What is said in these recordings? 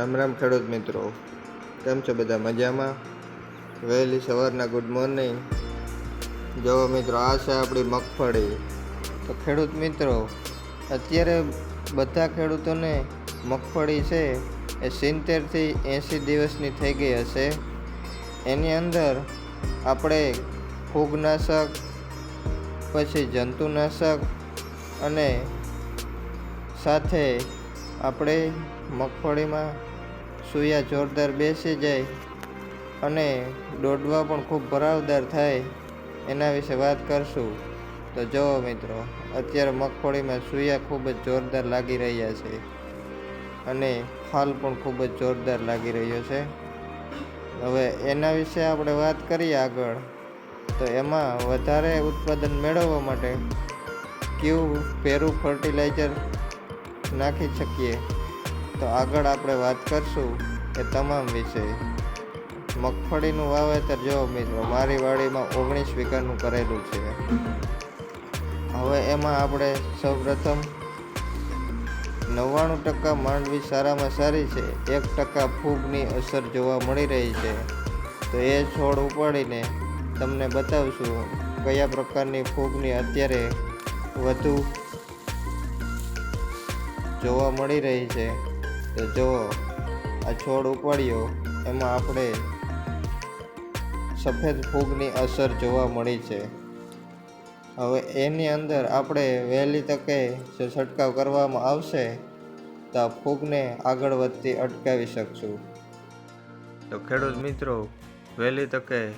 રામ રામ ખેડૂત મિત્રો. કેમ છો બધા મજામાં? વહેલી સવારના ગુડ મોર્નિંગ. જો મિત્રો, આ છે આપણી મગફળી. તો ખેડૂત મિત્રો, અત્યારે બધા ખેડૂતોને મગફળી છે એ સિત્તેરથી એંસી દિવસની થઈ ગઈ હશે. એની અંદર આપણે ફૂગનાશક, પછી જંતુનાશક અને સાથે આપણે મગફળીમાં સૂયા જોરદાર બેસી જાય અને દોડવા પણ ખૂબ ભરાવદાર થાય એના વિશે વાત કરશું. તો જુઓ મિત્રો, અત્યારે મગફળીમાં સૂયા ખૂબ જ જોરદાર લાગી રહ્યા છે અને ફાલ પણ ખૂબ જ જોરદાર લાગી રહ્યો છે. હવે એના વિશે આપણે વાત કરીએ આગળ. તો એમાં વધારે ઉત્પાદન મેળવવા માટે કયું પેરું ફર્ટિલાઇઝર નાખી શકીએ? તો આગળ આપણે વાત કરશું એ તમામ વિશે. મગફળીનું વાવેતર જો મિત્રો, મારી વાડીમાં ઓગણીસ વીઘાનું કરેલું છે. હવે એમાં આપણે સૌપ્રથમ નવ્વાણું ટકા માંડવી સારામાં સારી છે, એક ટકા ફૂગની અસર જોવા મળી રહી છે. તો એ છોડ ઉપાડીને તમને બતાવશું કયા પ્રકારની ફૂગની અત્યારે વધુ જોવા મળી રહી છે. તો જો આ છોડ ઉપાડ્યો, એમાં આપણે સફેદ ફૂગની અસર જોવા મળી છે. હવે એની અંદર આપણે વહેલી તકે જો છંટકાવ કરવામાં આવશે, તો આ ફૂગને આગળ વધતી અટકાવી શકશું. તો ખેડૂત મિત્રો, વહેલી તકે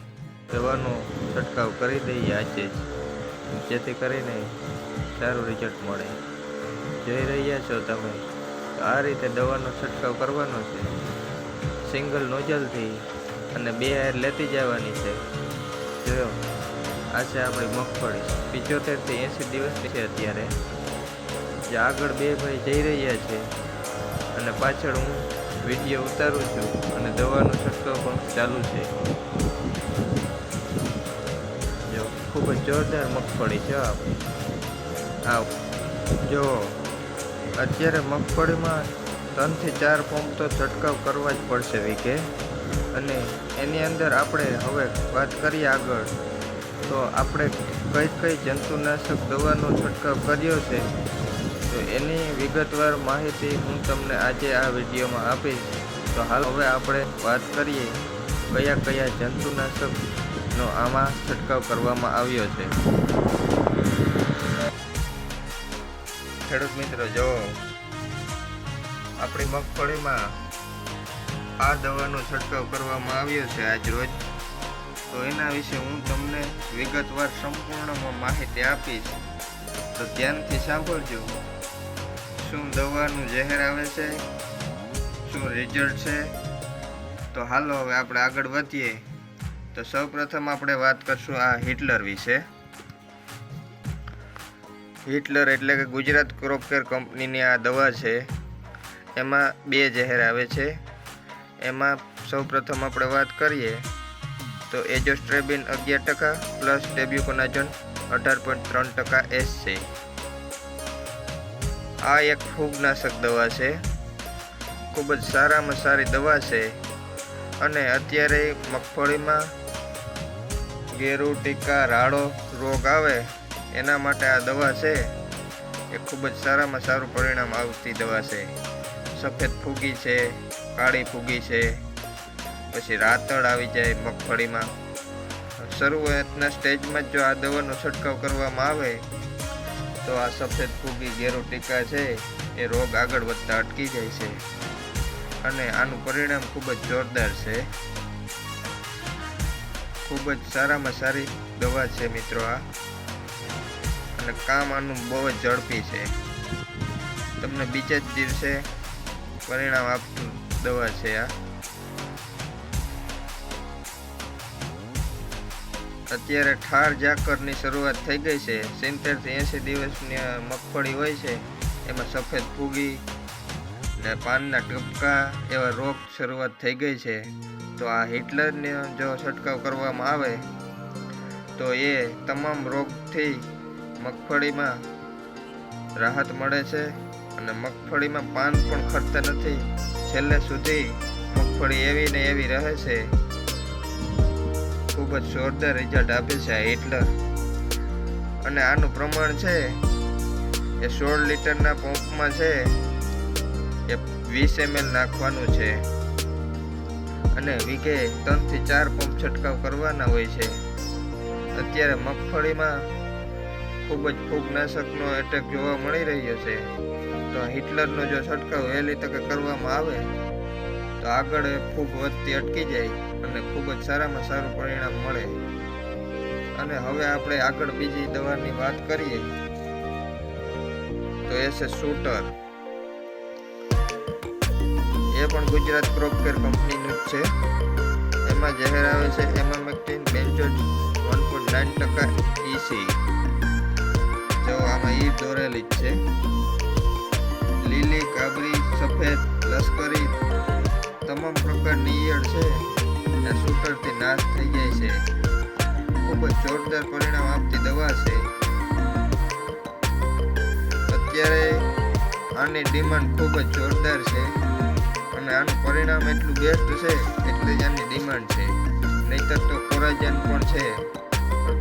દવાનો છંટકાવ કરી દઈએ આજે જ. જેથી કરીને સારું રિઝલ્ટ મળે. જોઈ રહ્યા છો તમે. આ રીતે દવાનો છંટકાવ કરવાનો છે. સિંગલ નોઝલથી અને બે હાર લેતી જવાની છે. જો આ છે આપણી મગફળી પિચોતેરથી એંસી દિવસની છે અત્યારે. જે આગળ બે ભાઈ જઈ રહ્યા છે અને પાછળ હું વીડિયો ઉતારું છું અને દવાનો છંટકાવ પણ ચાલુ છે. જો, ખૂબ જ જોરદાર મગફળી છે આપણી આવ. જો અત્યારે મગફળીમાં ત્રણથી ચાર પંપ તો છંટકાવ કરવા જ પડશે, વીકે. અને એની અંદર આપણે હવે વાત કરીએ આગળ, તો આપણે કઈ કઈ જંતુનાશક દવાનો છંટકાવ કર્યો છે, તો એની વિગતવાર માહિતી હું તમને આજે આ વિડીયોમાં આપીશ. તો હાલ હવે આપણે વાત કરીએ કયા કયા જંતુનાશકનો આમાં છંટકાવ કરવામાં આવ્યો છે. ખેડૂત મિત્રો, જો આપણી મગફળીમાં આ દવાનો છંટકાવ કરવામાં આવ્યો છે આજ રોજ, તો એના વિશે હું તમને વિગતવાર સંપૂર્ણમાં માહિતી આપીશ. તો ધ્યાનથી સાંભળજો. શું દવાનું ઝેર આવે છે? શું રિઝલ્ટ છે? તો હાલો હવે આપણે આગળ વધીએ. તો સૌપ્રથમ આપણે વાત કરશું આ હિટલર વિશે. હિટલર એટલે કે ગુજરાત ક્રોપ કેર કંપનીની આ દવા છે. એમાં બે ઝેર આવે છે. એમાં સૌપ્રથમ આપણે વાત કરીએ તો એજોસ્ટ્રેબિન અગિયાર ટકા પ્લસ ડેબ્યુકોનાજોન અઢાર પોઈન્ટ ત્રણ ટકા એસ છે. આ એક ફૂગનાશક દવા છે. ખૂબ જ સારામાં સારી દવા છે. અને અત્યારે મગફળીમાં ગેરુ ટીકા રાડો રોગ આવે એના માટે આ દવા છે. એ ખૂબ જ સારામાં સારું પરિણામ આવતી દવા છે. સફેદ ફૂગી છે, કાળી ફૂગી છે, પછી રાતળ આવી જાય મગફળીમાં. શરૂઆતના સ્ટેજમાં જ જો આ દવાનો છંટકાવ કરવામાં આવે, તો આ સફેદ ફૂગી ગેરો ટીકા છે, એ રોગ આગળ વધતા અટકી જાય છે. અને આનું પરિણામ ખૂબ જ જોરદાર છે. ખૂબ જ સારામાં સારી દવા છે મિત્રો આ. અને કામ આનું બહુ જ ઝડપી છે. તમને બીજા જ દિવસે પરિણામ આપતું દવા છે આ. અત્યારે ઠાર ઝાકરની શરૂઆત થઈ ગઈ છે. સિત્તેરથી એંસી દિવસની મગફળી હોય છે, એમાં સફેદ ફૂગી ને પાનના ટપકા એવા રોગ શરૂઆત થઈ ગઈ છે. તો આ હિટલરને જો છંટકાવ કરવામાં આવે, તો એ તમામ રોગથી મગફળીમાં રાહત મળે છે અને મગફળીમાં પાન પણ ખરતા નથી. છેલ્લે સુધી મગફળી એવી ને એવી રહે છે. ખૂબ જ જોરદાર રિઝલ્ટ આપે છે આ હિટલર. અને આનું પ્રમાણ છે એ સોળ લીટરના પંપમાં છે. એ વીસ એમએલ નાખવાનું છે. અને વીઘે ત્રણથી ચાર પંપ છંટકાવ કરવાના હોય છે. અત્યારે મગફળીમાં ખૂબ જ ફૂગનાશકનો એટેક જોવા મળી રહ્યો છે. તો હિટલરનો જો છંટકાવ વહેલી તકે કરવામાં આવે, તો આગળ ફૂગ વધતી અટકી જાય અને ખૂબ જ સારામાં સારું પરિણામ મળે. અને હવે આપણે આગળ બીજી દવાની વાત કરીએ, તો એ છે શૂટર. એ પણ ગુજરાત ક્રોપ કેર કંપનીનું જ છે. એમાં જાહેર આવે છે એમામેક્ટિન જ છે. લીલી, કાબરી, સફેદ, લશ્કરી તમામ પ્રકારની ઈયળ છે અને શૂટરથી નાશ થઈ જાય છે. ખૂબ જ જોરદાર પરિણામ આપતી દવા છે. અત્યારે આની ડિમાન્ડ ખૂબ જ જોરદાર છે અને આનું પરિણામ એટલું બેસ્ટ છે એટલે જ આની ડિમાન્ડ છે. નહીતર તો કોરાજન પણ છે.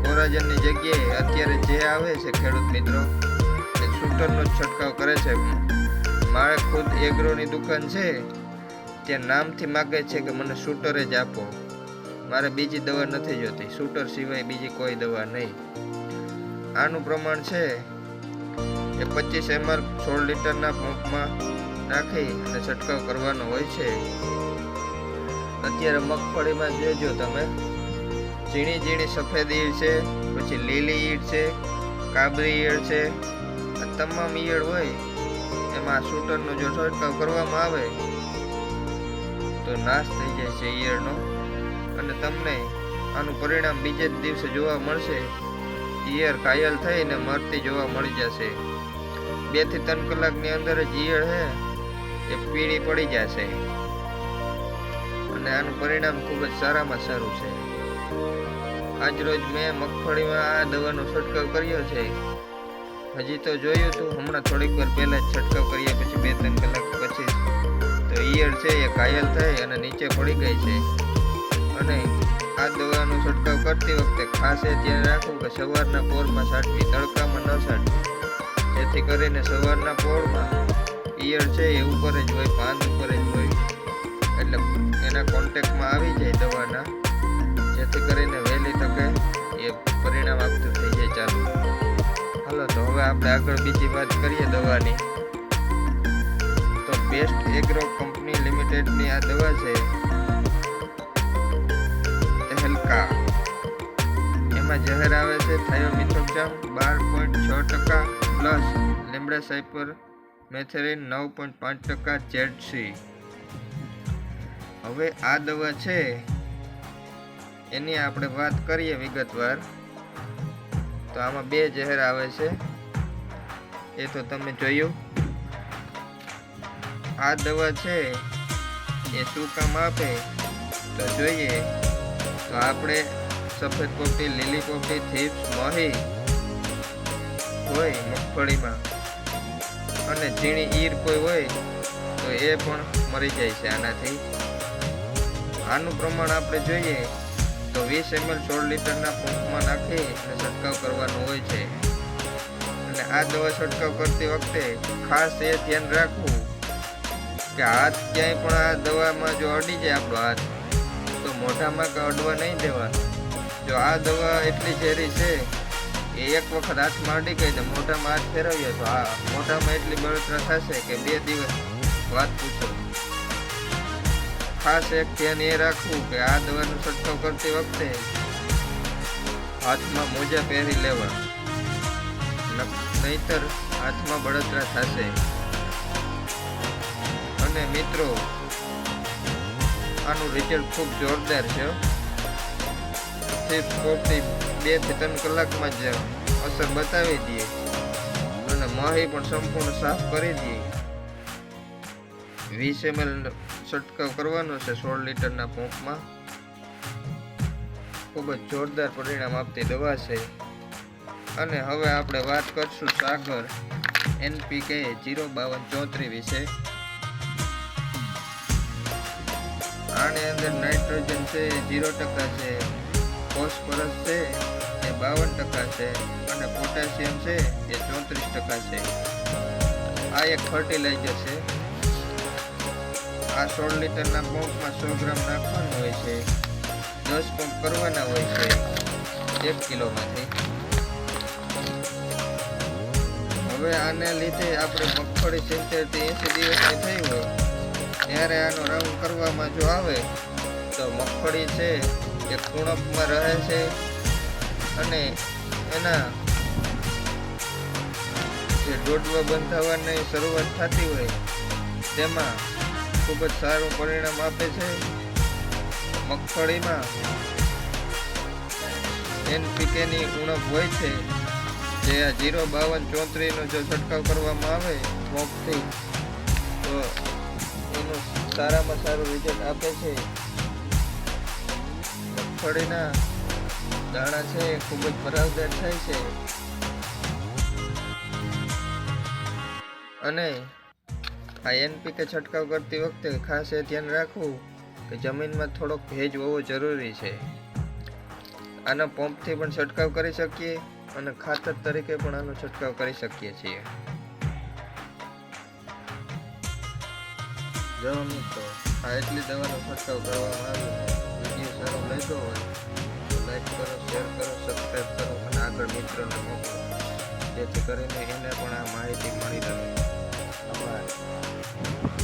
કોરાજનની જગ્યાએ અત્યારે જે આવે છે ખેડૂત મિત્રો શૂટરનો જ છંટકાવ કરે છે. મારે ખુદ એગ્રોની દુકાન છે. ત્યાં નામથી માગે છે કે મને શૂટર જ આપો. મારે બીજી દવા નથી જોતી શૂટર સિવાય બીજી કોઈ દવા નહીં. આનું પ્રમાણ છે એ પચીસ એમએલ સોળ લીટરના પંપમાં નાખી અને છંટકાવ કરવાનો હોય છે. અત્યારે મગફળીમાં જોજો તમે. ઝીણી ઝીણી સફેદ ઈડ છે, પછી લીલી ઈડ છે, કાબરી ઈડ છે તમામ ઈયળ હોય, એમાં શૂટરનો જો છંટકાવ કરવામાં આવે, તો નાશ થઈ જાય છે ઈયળનો. અને તમને આનું પરિણામ બીજે જ દિવસે જોવા મળશે. ઈયળ કાયલ થઈને મરતી જોવા મળી જશે. બેથી ત્રણ કલાકની અંદર જ ઈયળ છે એ પીળી પડી જશે. અને આનું પરિણામ ખૂબ જ સારામાં સારું છે. આજ રોજ મેં મગફળીમાં આ દવાનો છંટકાવ કર્યો છે. હજી તો જોયું તું, હમણાં થોડીક વાર પહેલાં જ છંટકાવ કર્યા પછી બે ત્રણ કલાક પછી તો ઈયળ છે એ ઘાયલ થઈ અને નીચે પડી ગઈ છે. અને આ દવાનો છંટકાવ કરતી વખતે ખાસ એ ધ્યાન રાખવું કે સવારના પોરમાં છાંટવી તડકામાં ન છાંટવી જેથી કરીને સવારના પોરમાં ઈયળ છે એ ઉપર જ હોય પાન ઉપર જ હોય. એટલે એના કોન્ટેક્ટમાં આવી જાય દવાના. જેથી કરીને વહેલી તકે એ પરિણામ આપતું થઈ જાય ચાલુ. હાલો, તો હવે આપણે આગળ બીજી વાત કરીએ દવાની. તો બેસ્ટ એગ્રો કંપની લિમિટેડની આ દવા છે તહેલકા એમાં જહેર આવે છે થાયોમિથોક્સામ બાર પોઈન્ટ છ ટકા પ્લસ લીમડા સાઇપર મેથેરિન નવ પોઈન્ટ પાંચ ટકા જેડસી. હવે આ દવા છે, એની આપણે વાત કરીએ વિગતવાર. તો આમાં બે જહેર આવે છે. એ તો તમે જોયું. આ દવા છે એ શું કામ આપે? તો જોઈએ. તો આપણે સફેદ કોફી, લીલી કોફી થીપ્સ મહી હોય મગફળીમાં. અને ઝીણી ઈર કોઈ હોય તો એ પણ મરી જાય છે આનાથી. આનું પ્રમાણ આપણે જોઈએ. તો વીસ એમએલ સોળ લીટરના પંપમાં નાખી અને છંટકાવ કરવાનો હોય છે. અને આ દવા છંટકાવ કરતી વખતે ખાસ એ ધ્યાન રાખવું કે હાથ ક્યાંય પણ આ દવામાં જો અડી જાય આપણો હાથ, તો મોઢામાં કે અડવા નહીં દેવા. જો આ દવા એટલી ઝેરી છે, એ એક વખત હાથમાં અડી ગઈ તો મોઢામાં હાથ ફેરવ્યો તો આ મોઢામાં એટલી બળતરા થશે કે બે દિવસ વાત પૂછો. ખાસ એક ધ્યાન એ રાખવું કે આ દવાનો છંટકાવ કરતી વખતે હાથમાં મોજા પહેરી લેવા. નહીંતર હાથમાં બળતરા થશે. અને મિત્રો, આનું રિઝલ્ટ ખૂબ જોરદાર છે. તે બેથી ત્રણ કલાકમાં જ અસર બતાવી દઈએ. અને માહી પણ સંપૂર્ણ સાફ કરી દઈએ. વીસ એમએલ છંટકાવ કરવાનો છે સોળ લીટરના પંપમાં. ખૂબ જ જોરદાર પરિણામ આપતી દવા છે. અને હવે આપણે વાત કરશું સાગર એનપીકે જીરો બાવન ચોત્રીસ વિશે. આની અંદર નાઇટ્રોજન છે, જીરો ટકા છે, ફોસ્ફરસ છે એ બાવન ટકા છે, અને પોટેશિયમ છે એ ચોત્રીસ ટકા છે. આ એક ફર્ટિલાઇઝર છે. આ સોળ લીટરના પંપમાં સો ગ્રામ નાખવાનું હોય છે. દસ પંપ કરવાના હોય છે. એક કિલોમાંથી. હવે આને લીધે આપણે મગફળી સિત્તેરથી એંસી દિવસની થઈ હોય. ત્યારે આનો રાઉન્ડ કરવામાં જો આવે, તો મગફળી છે એ કુણપમાં રહે છે અને એના જે ડોડવા બંધાવવાની શરૂઆત થતી હોય, તેમાં ખૂબ જ સારું પરિણામ આપે છે. મગફળીમાં એનપીકેની ઉણપ હોય છે. જે આ જીરો બાવન ચોત્રીસનો જો છંટકાવ કરવામાં આવે મોપથી તો એનું સારામાં સારું રિઝલ્ટ આપે છે. મગફળીના દાણા છે, ખૂબ જ ભરાવદાર થાય છે. અને આ એનપીકે છંટકાવ કરતી વખતે ખાસ એ ધ્યાન રાખવું કે જમીનમાં થોડોક ભેજ હોવો જરૂરી છે. આના પંપથી પણ છંટકાવ કરી શકીએ અને ખાતર તરીકે પણ આનો છંટકાવ કરી શકીએ છીએ. જો મિત્રો, આ એટલી દવાનો છંટકાવ કરવામાં આવ્યો વીડિયો સારો લાગ્યો હોય, તો લાઈક કરો, શેર કરો સબસ્ક્રાઈબ કરો અને આગળ મિત્રોને મોકલો. જેથી કરીને એને પણ આ માહિતી મળી રહે. All right.